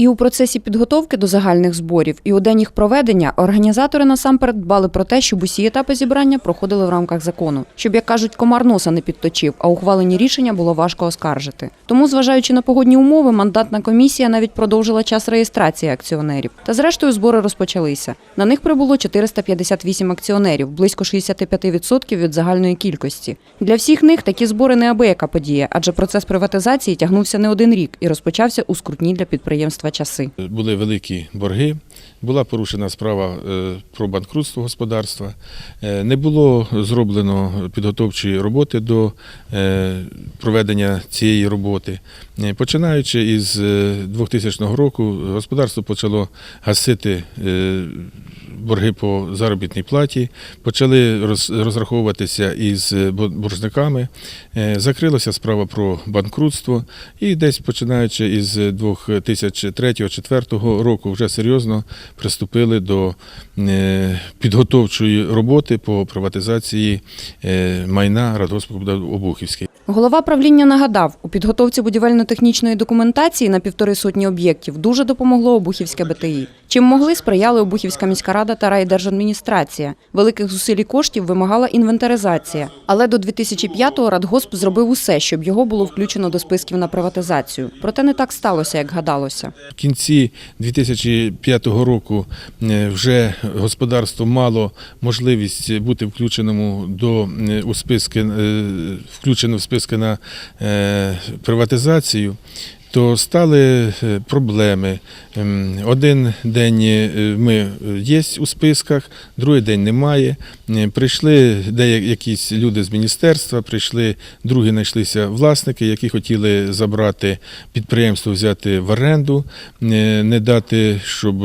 І у процесі підготовки до загальних зборів, і у день їх проведення організатори насамперед дбали про те, щоб усі етапи зібрання проходили в рамках закону, щоб, як кажуть, комар носа не підточив, а ухвалені рішення було важко оскаржити. Тому, зважаючи на погодні умови, мандатна комісія навіть продовжила час реєстрації акціонерів. Та зрештою збори розпочалися. На них прибуло 458 акціонерів, близько 65% від загальної кількості. Для всіх них такі збори неабияка подія, адже процес приватизації тягнувся не один рік і розпочався у скрутні для підприємства часи. Були великі борги, була порушена справа е, про банкрутство господарства, е, не було зроблено підготовчої роботи до е, проведення цієї роботи. Починаючи із е, 2000 року, господарство почало гасити борги по заробітній платі, почали роз- розраховуватися із боржниками, закрилася справа про банкрутство, і десь починаючи із 2003-2004 року вже серйозно приступили до е, підготовчої роботи по приватизації е, майна Радгоспу Обухівський. Голова правління нагадав, у підготовці будівельно-технічної документації на півтори сотні об'єктів дуже допомогло Обухівське БТІ. Чим могли, сприяли Обухівська міська рада та райдержадміністрація. Великих зусиль і коштів вимагала інвентаризація. Але до 2005-го Радгосп зробив усе, щоб його було включено до списків на приватизацію. Проте не так сталося, як гадалося. В кінці 2005 року е, вже господарство мало можливість бути включеному до е, у списки, е, включено в списки на е, приватизацію. То стали е, проблеми. Ем, Один день е, ми є у списках, другий день немає. Прийшли якісь люди з міністерства, прийшли, другі знайшлися власники, які хотіли забрати підприємство, взяти в оренду, не дати, щоб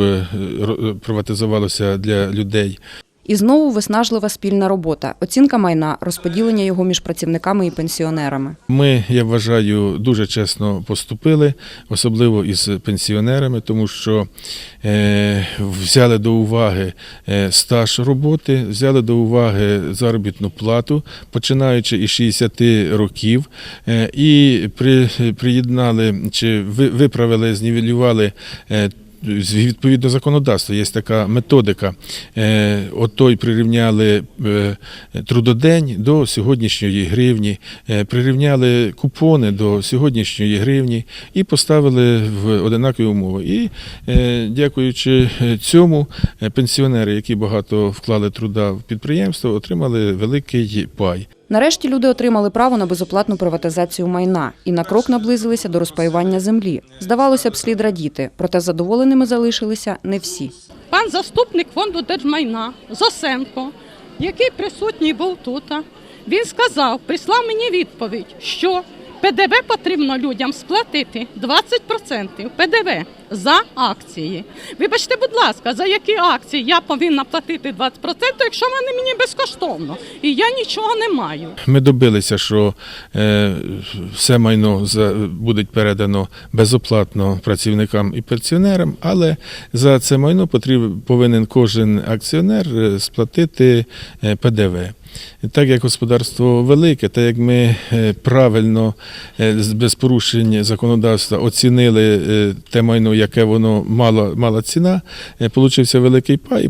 приватизувалося для людей. І знову виснажлива спільна робота, оцінка майна, розподілення його між працівниками і пенсіонерами. Ми, я вважаю, дуже чесно поступили, особливо із пенсіонерами, тому що е, взяли до уваги е, стаж роботи, взяли до уваги заробітну плату, починаючи із 60 років, е, і при, приєднали чи ви- виправили, знівелювали. Відповідно законодавства є така методика. Е, Отой прирівняли е, трудодень до сьогоднішньої гривні, е, прирівняли купони до сьогоднішньої гривні і поставили в одинакові умови. І дякуючи цьому, пенсіонери, які багато вклали труда в підприємство, отримали великий пай. Нарешті люди отримали право на безоплатну приватизацію майна і на крок наблизилися до розпаювання землі. Здавалося б, слід радіти, проте задоволеними залишилися не всі. Пан заступник фонду держмайна Зосенко, який присутній був тут, він сказав, прислав мені відповідь, що ПДВ потрібно людям сплатити 20% ПДВ за акції. Вибачте, будь ласка, за які акції я повинна платити 20%, якщо вони мені безкоштовно, і я нічого не маю. Ми добилися, що е, все майно буде передано безоплатно працівникам і пенсіонерам, але за це майно потрібен повинен кожен акціонер е, сплатити е, ПДВ. Так як господарство велике, так як ми е, правильно е, без порушень законодавства оцінили е, те майно, яке воно мало, мала ціна, получився великий пай і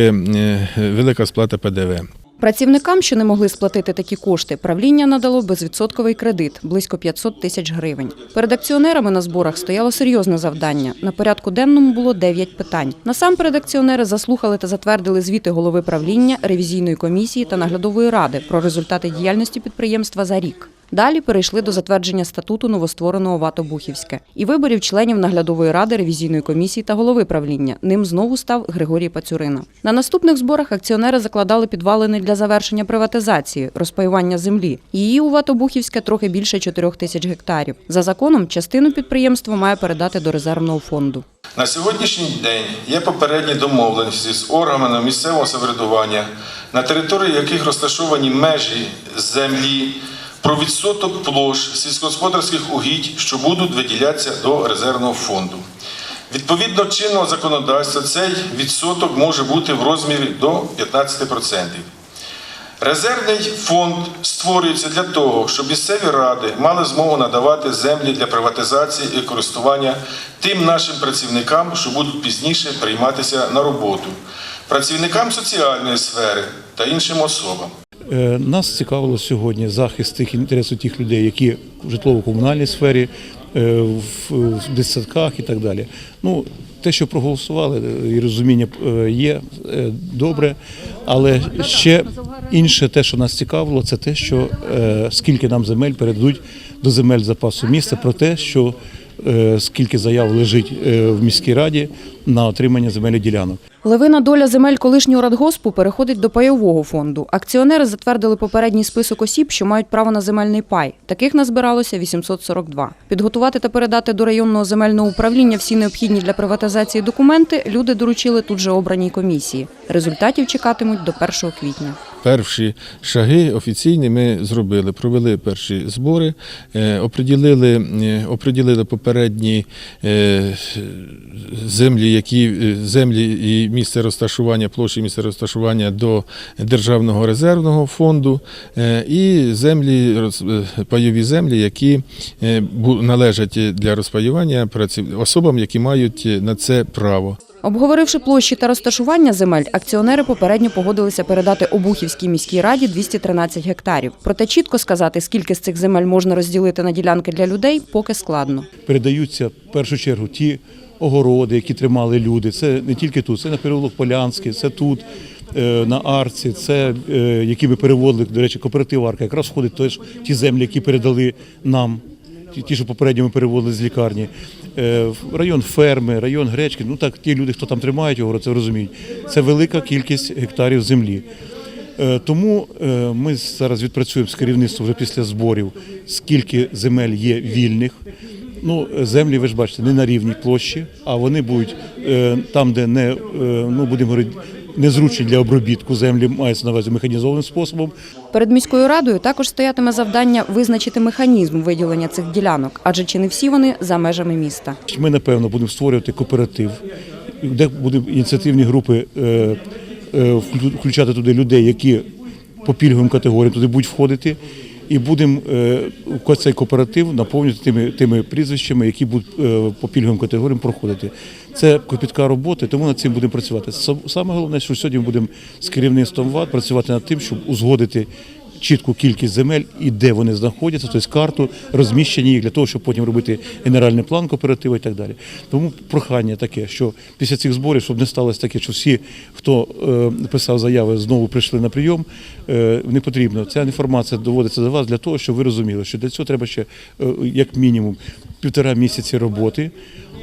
е, велика сплата ПДВ. Працівникам, що не могли сплатити такі кошти, правління надало безвідсотковий кредит близько 500 тисяч гривень. Перед акціонерами на зборах стояло серйозне завдання. На порядку денному було 9 питань. Насамперед акціонери заслухали та затвердили звіти голови правління, ревізійної комісії та наглядової ради про результати діяльності підприємства за рік. Далі перейшли до затвердження статуту новоствореного ВАТ «Обухівське» і виборів членів наглядової ради, ревізійної комісії та голови правління. Ним знову став Григорій Пацюрина. На наступних зборах акціонери закладали підвалини для завершення приватизації, розпаювання землі. Її у ВАТ «Обухівське» трохи більше 4 тисяч гектарів. За законом, частину підприємство має передати до резервного фонду. На сьогоднішній день є попередні домовленості з органами місцевого самоврядування, на території яких розташовані межі землі про відсоток площ сільськогосподарських угідь, що будуть виділятися до резервного фонду. Відповідно чинного законодавства, цей відсоток може бути в розмірі до 15%. Резервний фонд створюється для того, щоб місцеві ради мали змогу надавати землі для приватизації і користування тим нашим працівникам, що будуть пізніше прийматися на роботу, працівникам соціальної сфери та іншим особам. Е, Нас цікавило сьогодні захист тих інтересів тих людей, які в житлово-комунальній сфері, е, в дитсадках і так далі. Ну, те, що проголосували, е, і розуміння є добре, але ще інше, те, що нас цікавило, це те, що скільки нам земель передадуть до земель запасу міста, про те, що скільки заяв лежить е, в міській раді на отримання земельних ділянок. Левина доля земель колишнього радгоспу переходить до пайового фонду. Акціонери затвердили попередній список осіб, що мають право на земельний пай. Таких назбиралося 842. Підготувати та передати до районного земельного управління всі необхідні для приватизації документи люди доручили тут же обраній комісії. Результатів чекатимуть до 1 квітня. Перші шаги офіційні ми зробили, провели перші збори, е, оприділили, е, оприділили попередні е, землі, які землі і місце розташування, площі місця розташування до Державного резервного фонду і землі, пайові землі, які належать для розпаювання особам, які мають на це право. Обговоривши площі та розташування земель, акціонери попередньо погодилися передати Обухівській міській раді 213 гектарів. Проте чітко сказати, скільки з цих земель можна розділити на ділянки для людей, поки складно. передаються в першу чергу ті огороди, які тримали люди. Це не тільки тут, це на переулок Полянський, це тут, е, на Арці, це е, які ми переводили, до речі, кооператив Арка. Якраз входить теж ті землі, які передали нам. ті- що попередньо ми переводили з лікарні, район ферми, район гречки. Ну так, ті люди, хто там тримають огород, це розуміють. Це велика кількість гектарів землі. Е, Тому е, ми зараз відпрацюємо з керівництвом вже після зборів, скільки земель є вільних. Ну, землі, ви ж бачите, не на рівній площі, а вони будуть е, там, де не, е, ну, будемо говорити, незручні для обробітку землі, мається на увазі механізованим способом. Перед міською радою також стоятиме завдання визначити механізм виділення цих ділянок, адже чи не всі вони за межами міста. Ми, напевно, будемо створювати кооператив, де будемо ініціативні групи е, е, вклю- включати туди людей, які по пільговим категоріям туди будуть входити. І будемо е, цей кооператив наповнювати тими, тими прізвищами, які будуть по пільговим категоріям проходити. Це копітка роботи, тому над цим будемо працювати. Сам- Саме головне, що сьогодні ми будемо з керівництвом ВАД працювати над тим, щоб узгодити чітку кількість земель і де вони знаходяться, тобто карту розміщення їх для того, щоб потім робити генеральний план кооперативу і так далі. Тому прохання таке, що після цих зборів, щоб не сталося таке, що всі, хто е, писав заяви, знову прийшли на прийом. Е, не потрібно. Ця інформація доводиться до вас для того, щоб ви розуміли, що для цього треба ще е, як мінімум півтора місяці роботи.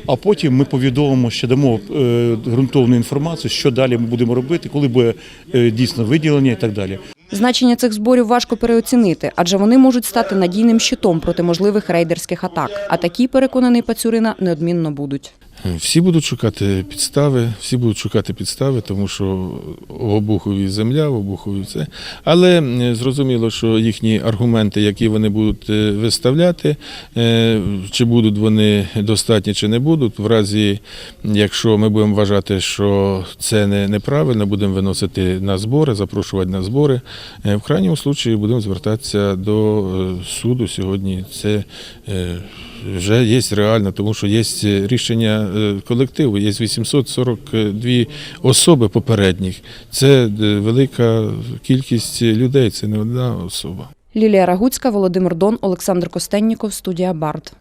А потім ми повідомимо, ще дамо е, ґрунтовну інформацію, що далі ми будемо робити, коли буде е, дійсно виділення і так далі. Значення цих зборів важко переоцінити, адже вони можуть стати надійним щитом проти можливих рейдерських атак. А такі, переконаний Пацюрина, неодмінно будуть. Всі будуть шукати підстави, всі будуть шукати підстави, тому що обухові земля, в обухові це. Але зрозуміло, що їхні аргументи, які вони будуть е, виставляти, е, чи будуть вони достатні, чи не будуть. В разі, якщо ми будемо вважати, що це не, неправильно, будемо виносити на збори, запрошувати на збори. Е, В крайньому випадку будемо звертатися до е, суду сьогодні. Це е, вже є реально, тому що є рішення е, колективу, є 842 особи попередніх. Це е, велика кількість людей, це не одна особа. Лілія Рагуцька, Володимир Дон, Олександр Костенніков, студія Барт.